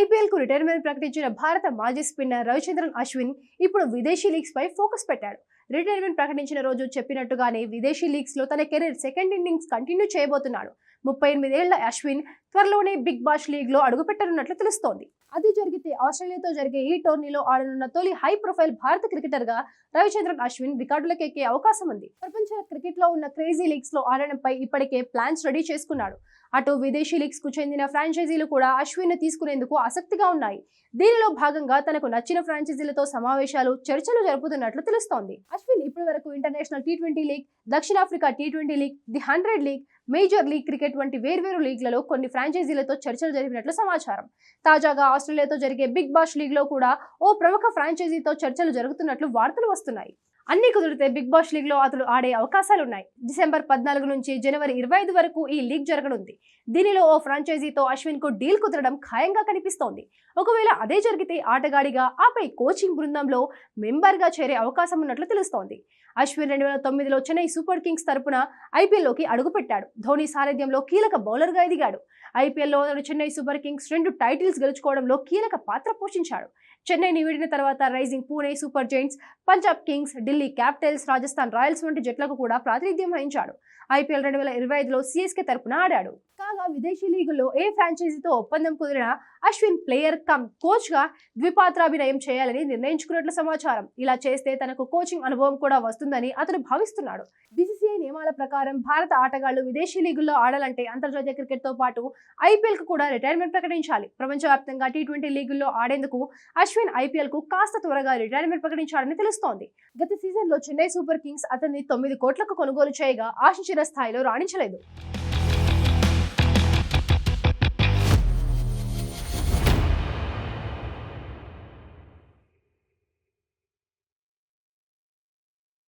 ఐపీఎల్కు retirement ప్రకటించిన భారత మాజీ స్పిన్నర్ రవిచంద్రన్ అశ్విన్ ఇప్పుడు విదేశీ లీగ్స్ పై ఫోకస్ పెట్టాడు. రిటైర్మెంట్ ప్రకటించిన రోజు చెప్పినట్టుగానే విదేశీ లీగ్స్లో తన కెరీర్ సెకండ్ ఇన్నింగ్స్ కంటిన్యూ చేయబోతున్నాడు. ముప్పై ఎనిమిదేళ్ళ అశ్విన్ త్వరలోనే బిగ్ బాష్ లీగ్లో అడుగుపెట్టనున్నట్లు తెలుస్తోంది. అది జరిగితే ఆస్ట్రేలియాతో జరిగే ఈ టోర్నీలో ఆడనున్న తొలి హై ప్రొఫైల్ భారత క్రికెటర్గా రవిచంద్రన్ అశ్విన్ రికార్డులకెక్కే అవకాశం ఉంది. ప్రపంచ క్రికెట్లో ఉన్న క్రేజీ లీగ్స్లో ఆడడంపై ఇప్పటికే ప్లాన్స్ రెడీ చేసుకున్నాడు. అటు విదేశీ లీగ్స్కు చెందిన ఫ్రాంచైజీలు కూడా అశ్విన్ తీసుకునేందుకు ఆసక్తిగా ఉన్నాయి. దీనిలో భాగంగా తనకు నచ్చిన ఫ్రాంచైజీలతో సమావేశాలు చర్చలు జరుపుతున్నట్లు తెలుస్తోంది. అశ్విన్ ఇప్పటి వరకు ఇంటర్నేషనల్ టీ ట్వంటీ లీగ్ దక్షిణాఫ్రికా T twenty league the hundred league major league cricket వంటి వేర్వేరు లీగ్లలో కొన్ని ఫ్రాంచైజీలతో చర్చలు జరిపినట్లు సమాచారం. తాజాగా ఆస్ట్రేలియాతో జరిగే బిగ్ బాష్ లీగ్లో కూడా ఓ ప్రముఖ ఫ్రాంచైజీతో చర్చలు జరుగుతున్నట్లు వార్తలు వస్తున్నాయి. అన్ని కుదిరితే బిగ్ బాష్ లీగ్లో అతడు ఆడే అవకాశాలున్నాయి. డిసెంబర్ పద్నాలుగు నుంచి జనవరి ఇరవై ఐదు వరకు ఈ లీగ్ జరగనుంది. దీనిలో ఓ ఫ్రాంచైజీతో అశ్విన్కు డీల్ కుదరడం ఖాయంగా కనిపిస్తోంది. ఒకవేళ అదే జరిగితే ఆటగాడిగా ఆపై కోచింగ్ బృందంలో మెంబర్గా చేరే అవకాశం ఉన్నట్లు తెలుస్తోంది. అశ్విన్ రెండు వేల తొమ్మిదిలో చెన్నై సూపర్ కింగ్స్ తరపున ఐపీఎల్లోకి అడుగుపెట్టాడు. ధోని సారథ్యంలో కీలక బౌలర్గా ఎదిగాడు. ఐపీఎల్లో అతడు చెన్నై సూపర్ కింగ్స్ రెండు టైటిల్స్ గెలుచుకోవడంలో కీలక పాత్ర పోషించాడు. చెన్నైని వీడిన తర్వాత rising Pune super giants Punjab kings Delhi capitals Rajasthan royals వంటి జట్లకు కూడా ప్రాతినిధ్యం వహించాడు. ఐపీఎల్ రెండు వేల ఇరవై ఐదులో సిఎస్కే తరపున ఆడాడు. కాగా విదేశీ లీగుల్లో ఏ ఫ్రాంచైజీతో ఒప్పందం కుదిరినా అశ్విన్ ప్లేయర్ కమ్ కోచ్గా ద్విపాత్రాభినయం చేయాలని నిర్ణయించుకున్నట్లు సమాచారం. ఇలా చేస్తే తనకు కోచింగ్ అనుభవం కూడా వస్తుందని అతను భావిస్తున్నాడు. బీసీసీఐ నియమాల ప్రకారం భారత ఆటగాళ్ళు విదేశీ లీగుల్లో ఆడాలంటే అంతర్జాతీయ క్రికెట్తో పాటు ఐపీఎల్కు కూడా రిటైర్మెంట్ ప్రకటించాలి. ప్రపంచవ్యాప్తంగా టీ ట్వంటీ లీగుల్లో ఆడేందుకు అశ్విన్ ఐపీఎల్కు కాస్త త్వరగా రిటైర్మెంట్ ప్రకటించాడని తెలుస్తోంది. గత సీజన్లో చెన్నై సూపర్ కింగ్స్ అతన్ని తొమ్మిది కోట్లకు కొనుగోలు చేయగా ఆశించిన స్థాయిలో రాణించలేదు.